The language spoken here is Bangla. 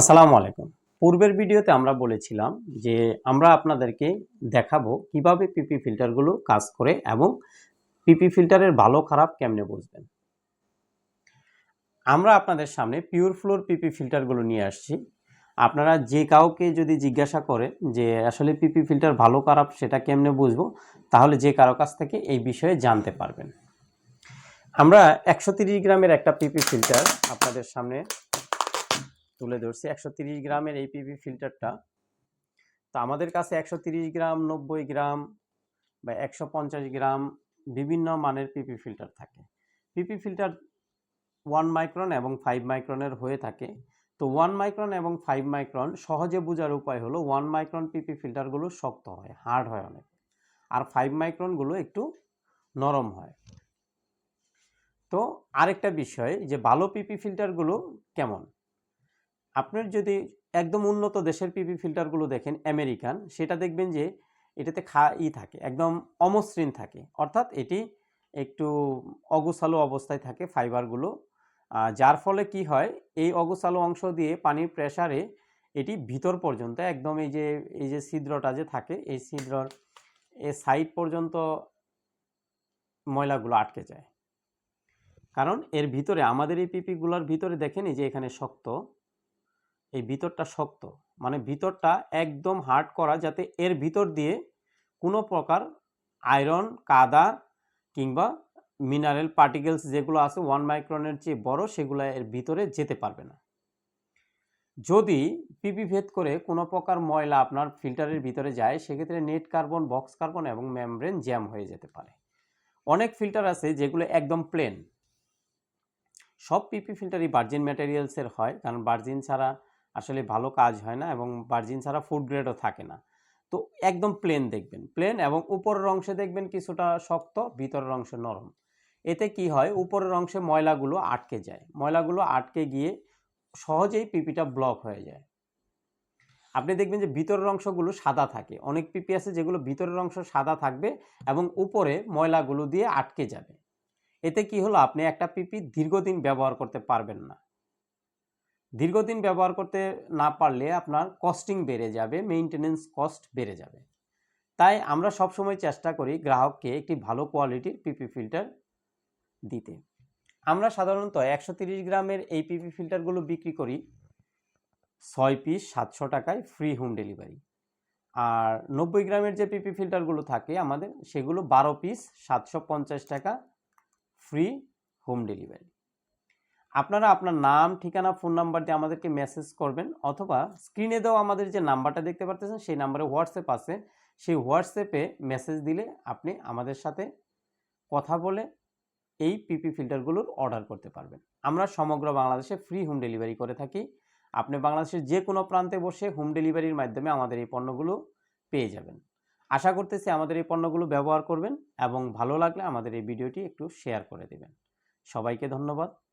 আসসালামু আলাইকুম। পূর্বের ভিডিওতে আমরা বলেছিলাম যে আমরা আপনাদেরকে দেখাবো কীভাবে পিপি ফিল্টারগুলো কাজ করে এবং পিপি ফিল্টারের ভালো খারাপ কেমনে বুঝবেন। আমরা আপনাদের সামনে পিওর ফ্লোর পিপি ফিল্টারগুলো নিয়ে আসছি। আপনারা যে কাউকে যদি জিজ্ঞাসা করে যে আসলে পিপি ফিল্টার ভালো খারাপ সেটা কেমনে বুঝব, তাহলে যে কারও কাছ থেকে এই বিষয়ে জানতে পারবেন। আমরা একশো গ্রামের একটা পিপি ফিল্টার আপনাদের সামনে তুলে ধরছি। একশো তিরিশ গ্রামের এই পিপি ফিল্টারটা তো আমাদের কাছে একশো তিরিশ গ্রাম নব্বই গ্রাম বা একশো পঞ্চাশ গ্রাম বিভিন্ন মানের পিপি ফিল্টার থাকে। পিপি ফিল্টার ওয়ান মাইক্রন এবং ফাইভ মাইক্রনের হয়ে থাকে। তো ওয়ান মাইক্রন এবং ফাইভ মাইক্রন সহজে বোঝার উপায় হলো ওয়ান মাইক্রন পিপি ফিল্টারগুলো শক্ত হয় হার্ড হয় অনেক। আর ফাইভ মাইক্রনগুলো একটু নরম হয়। তো আরেকটা বিষয় যে ভালো পিপি ফিল্টারগুলো কেমন? আপনার যদি একদম উন্নত দেশের পিপি ফিল্টারগুলো দেখেন আমেরিকান সেটা দেখবেন যে এটাতে খা, ই থাকে, একদম অমসৃণ থাকে। অর্থাৎ এটি একটু অগুছালো অবস্থায় থাকে ফাইবারগুলো যার ফলে কি হয়, এই অগুছালো অংশ দিয়ে পানির প্রেসারে এটি ভিতর পর্যন্ত, একদম এই যে এই যে ছিদ্রটা যে থাকে, এই ছিদ্রর এই সাইড পর্যন্ত ময়লাগুলো আটকে যায়। কারণ এর ভিতরে, আমাদের এই পিপিগুলোর ভিতরে দেখেন যে এখানে শক্ত এই ভিতরটা শক্ত। মানে ভিতরটা একদম হার্ড করা যাতে এর ভিতর দিয়ে কোনো প্রকার আয়রন কাদা কিংবা মিনারেল পার্টিকেলস যেগুলো আছে ওয়ান মাইক্রনের চেয়ে বড় সেগুলো এর ভিতরে যেতে পারবে না। যদি পিপি ভেদ করে কোনো প্রকার ময়লা আপনার ফিল্টারের ভিতরে যায়, সেক্ষেত্রে নেট কার্বন বক্স কার্বন এবং মেমব্রেন জ্যাম হয়ে যেতে পারে। অনেক ফিল্টার আছে যেগুলো একদম প্লেন সব পিপি ফিল্টারই ভার্জিন ম্যাটেরিয়ালসের হয়, কারণ ভার্জিন ছাড়া আসলে ভালো কাজ হয় না এবং ভার্জিন ছাড়া ফুড গ্রেডও থাকে না। তো একদম প্লেন দেখবেন প্লেন এবং উপরের অংশে দেখবেন কিছুটা শক্ত, ভিতরের অংশ নরম। এতে কি হয়? উপরের অংশে ময়লাগুলো আটকে যায়। ময়লাগুলো আটকে গিয়ে সহজেই পিপিটা ব্লক হয়ে যায়। আপনি দেখবেন যে ভিতরের অংশগুলো সাদা থাকে। অনেক পিপি আছে যেগুলো ভিতরের অংশ সাদা থাকবে এবং উপরে ময়লাগুলো দিয়ে আটকে যাবে। এতে কি হলো? আপনি একটা পিপি দীর্ঘদিন ব্যবহার করতে পারবেন না। দীর্ঘদিন ব্যবহার করতে না পারলে আপনার কস্টিং বেড়ে যাবে মেইনটেনেন্স কস্ট বেড়ে যাবে। তাই আমরা সবসময় চেষ্টা করি গ্রাহককে একটি ভালো কোয়ালিটির পিপি ফিল্টার দিতে। আমরা সাধারণত একশো তিরিশ গ্রামের এই পিপি ফিল্টারগুলো বিক্রি করি ছয় পিস সাতশো টাকায় ফ্রি হোম ডেলিভারি আর নব্বই গ্রামের যে পিপি ফিল্টারগুলো থাকে আমাদের, সেগুলো বারো পিস সাতশো পঞ্চাশ টাকা ফ্রি হোম ডেলিভারি আপনারা আপনার নাম, ঠিকানা ফোন নাম্বার দিয়ে আমাদেরকে মেসেজ করবেন অথবা স্ক্রিনে দেওয়া আমাদের যে নাম্বারটা দেখতে পারতেছেন, সেই নাম্বারে হোয়াটসঅ্যাপ আছে। সেই হোয়াটসঅ্যাপে মেসেজ দিলে আপনি আমাদের সাথে কথা বলে এই পিপি ফিল্টারগুলোর অর্ডার করতে পারবেন। আমরা সমগ্র বাংলাদেশে ফ্রি হোম ডেলিভারি করে থাকি। আপনি বাংলাদেশের যে কোনো প্রান্তে বসে হোম ডেলিভারির মাধ্যমে আমাদের এই পণ্যগুলো পেয়ে যাবেন। আশা করতেছি আমাদের এই পণ্যগুলো ব্যবহার করবেন এবং ভালো লাগলে আমাদের এই ভিডিওটি একটু শেয়ার করে দেবেন। সবাইকে ধন্যবাদ।